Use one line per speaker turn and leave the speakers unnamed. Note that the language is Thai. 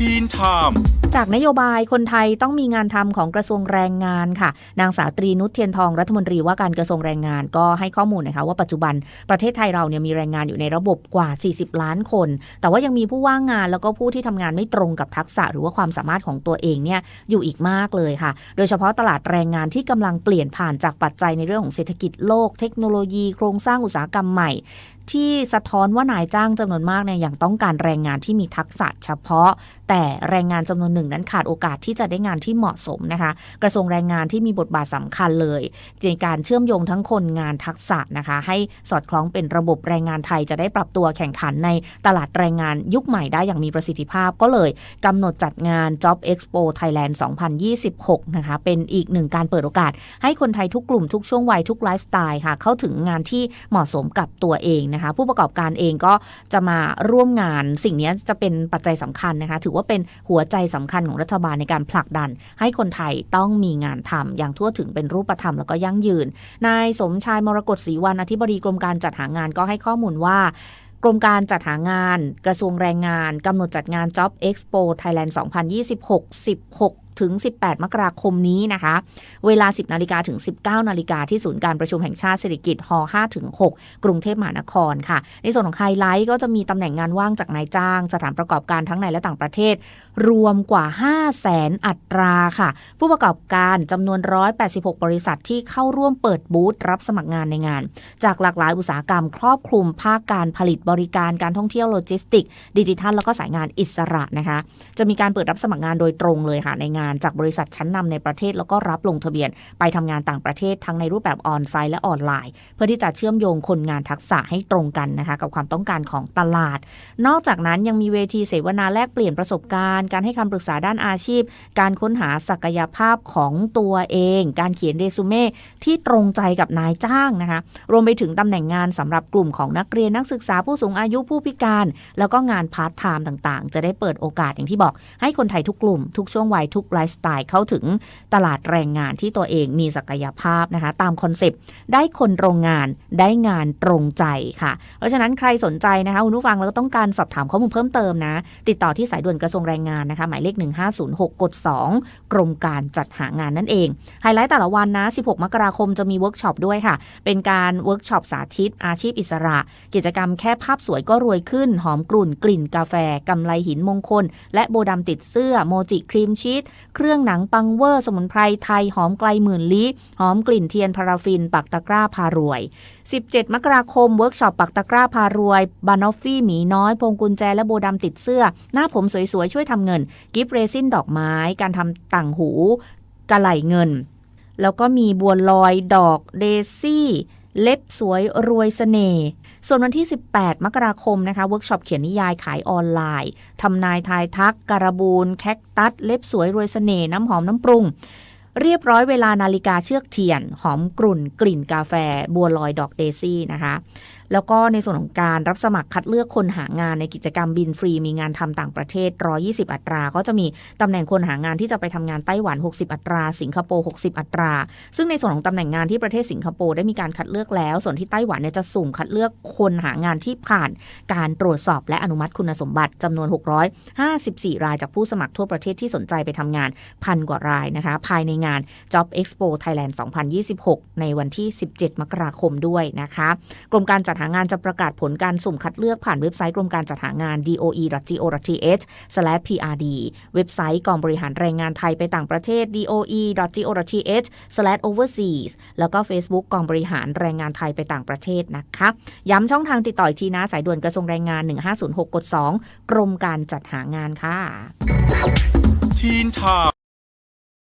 ทีนไทม์
จากนโยบายคนไทยต้องมีงานทำของกระทรวงแรงงานค่ะ นางสาวตรีนุชเทียนทองรัฐมนตรีว่าการกระทรวงแรงงานก็ให้ข้อมูลนะคะว่าปัจจุบันประเทศไทยเราเนี่ยมีแรงงานอยู่ในระบบกว่า 40 ล้านคน แต่ว่ายังมีผู้ว่างงานแล้วก็ผู้ที่ทำงานไม่ตรงกับทักษะหรือว่าความสามารถของตัวเองเนี่ยอยู่อีกมากเลยค่ะ โดยเฉพาะตลาดแรงงานที่กำลังเปลี่ยนผ่านจากปัจจัยในเรื่องของเศรษฐกิจโลก เทคโนโลยี โครงสร้างอุตสาหกรรมใหม่ ที่สะท้อนว่านายจ้างจำนวนมากเนี่ยยังต้องการแรงงานที่มีทักษะเฉพาะ แต่แรงงานจำนวนหนึ่งนั้นขาดโอกาสที่จะได้งานที่เหมาะสมนะคะ กระทรวงแรงงานที่มีบทบาทสำคัญเลยในการเชื่อมโยงทั้งคนงานทักษะนะคะ ให้สอดคล้องเป็นระบบแรงงานไทยจะได้ปรับตัวแข่งขันในตลาดแรงงานยุคใหม่ได้อย่างมีประสิทธิภาพก็เลยกำหนดจัดงาน Job Expo Thailand 2026 นะคะ เป็นอีกหนึ่งการเปิดโอกาส ให้คนไทยทุกกลุ่มทุกช่วงวัยทุกไลฟ์สไตล์ค่ะ เข้าถึงงานที่เหมาะสมกับตัวเองนะคะผู้ประกอบการเองก็จะมาร่วมงานสิ่งนี้จะเป็นปัจจัยสำคัญนะคะ ถือว่าเป็นหัวใจสำคัญของรัฐบาลในการผลักดัน ให้คนไทยต้องมีงานทำอย่างทั่วถึงเป็นรูปธรรมแล้วก็ยั่งยืน นายสมชายมรกตศรีวรรณอธิบดีกรมการจัดหางานก็ให้ข้อมูลว่ากรมการจัดหางาน กระทรวงแรงงานกำหนดจัดงาน Job Expo Thailand 2026 16 ถึง 18 มกราคมนี้นะคะ เวลา 10 นาฬิกาถึง 19 นาฬิกาที่ศูนย์การประชุมแห่งชาติเศรษฐกิจฮ5ถึง6กรุงเทพมหานครค่ะ ในส่วนของไฮไลท์ก็จะมีตำแหน่งงานว่างจากนายจ้าง สถานประกอบการทั้งในและต่างประเทศ รวมกว่า 5 0 0แสนอัตราค่ะ ผู้ประกอบการจำนวน 186 บริษัทที่เข้าร่วมเปิดบูธรับสมัครงานในงาน จากหลากหลายอุตสาหกรรม ครอบคลุมภาคการผลิตบริการการท่องเที่ยวโลจิสติก ดิจิทัล แล้วก็สายงานอิสระนะคะ จะมีการเปิดรับสมัครงานโดยตรงเลยค่ะในงานจากบริษัทชั้นนำในประเทศ แล้วก็รับลงทะเบียนไปทำงานต่างประเทศทั้งในรูปแบบออนไซต์และออนไลน์ เพื่อที่จะเชื่อมโยงคนงานทักษะให้ตรงกันนะคะกับความต้องการของตลาด นอกจากนั้นยังมีเวทีเสวนาแลกเปลี่ยนประสบการณ์ การให้คำปรึกษาด้านอาชีพ การค้นหาศักยภาพของตัวเอง การเขียนเรซูเม่ที่ตรงใจกับนายจ้างนะคะรวมไปถึงตำแหน่งงานสำหรับกลุ่มของนักเรียนนักศึกษาผู้สูงอายุผู้พิการ แล้วก็งานพาร์ทไทม์ต่างๆ จะได้เปิดโอกาสอย่างที่บอก ให้คนไทยทุกกลุ่ม ทุกช่วงวัยทุกไลลฟ์สไตล์เข้าถึงตลาดแรงงานที่ตัวเองมีศักยภาพนะคะ ตามคอนเซปต์ได้คนโรงงานได้งานตรงใจค่ะ เพราะฉะนั้นใครสนใจนะคะคุณผู้ฟังแล้วก็ต้องการสอบถามข้อมูลเพิ่มเติมนะ ติดต่อที่สายด่วนกระทรวงแรงงานนะคะหมายเลข 1506 กด 2 กรมการจัดหางานนั่นเอง ไฮไลท์แต่ละวันนะ 16 มกราคมจะมีเวิร์กช็อปด้วยค่ะ เป็นการเวิร์กช็อปสาธิต อาชีพอิสระ กิจกรรมแค่ภาพสวยก็รวยขึ้น หอมกลุ่นกลิ่นกาแฟกำไลหินมงคล และโบดำติดเสื้อโมจิครีมชีสเครื่องหนังปังเวอร์ สมุนไพรไทย หอมไกลหมื่นลี้หอมกลิ่นเทียนพาราฟิน ปักตะกร้าพารวย 17 มกราคมเวิร์กช็อปปักตะกร้าพารวย บานอฟฟี่หมีน้อยพวงกุญแจและโบดำติดเสื้อ หน้าผมสวยๆ ช่วยทำเงิน กิฟต์เรซินดอกไม้ การทำต่างหูกระไหลเงิน แล้วก็มีบัวลอยดอกเดซี่ เล็บสวยรวยเสน่ห์ ส่วนวันที่ 18 มกราคมนะคะเวิร์กช็อปเขียนนิยายขายออนไลน์ทำนายทายทัก การบูนแคคตัส เล็บสวยรวยเสน่ห์น้ำหอมน้ำปรุง เรียบร้อยเวลานาฬิกาเชือกเทียน หอมกลุ่น กลิ่นกาแฟ บัวลอยดอกเดซี่นะคะ แล้วก็ในส่วนของการรับสมัครคัดเลือกคนหางานในกิจกรรมบินฟรี มีงานทำต่างประเทศ 120 อัตรา ก็จะมีตำแหน่งคนหางานที่จะไปทำงานไต้หวัน 60 อัตรา สิงคโปร์ 60 อัตรา ซึ่งในส่วนของตำแหน่งงานที่ประเทศสิงคโปร์ได้มีการคัดเลือกแล้ว ส่วนที่ไต้หวันเนี่ยจะสุ่มคัดเลือกคนหางานที่ผ่านการตรวจสอบและอนุมัติคุณสมบัติจำนวน 654 รายจากผู้สมัครทั่วประเทศที่สนใจไปทำงานพันกว่ารายนะคะ ภายในงาน Job Expo Thailand 2026 ในวันที่ 17 มกราคมด้วยนะคะ กรมการจัดหางานจะประกาศผลการสุ่มคัดเลือกผ่านเว็บไซต์กรมการจัดหางาน doe.go.th/prd เว็บไซต์กองบริหารแรงงานไทยไปต่างประเทศ doe.go.th/overseas แล้วก็ Facebook กองบริหารแรงงานไทยไปต่างประเทศนะคะย้ำช่องทางติดต่ออีกทีนะสายด่วนกระทรวงแรงงาน 1506กด2กรมการจัดหางานค่ะ
ทีนไท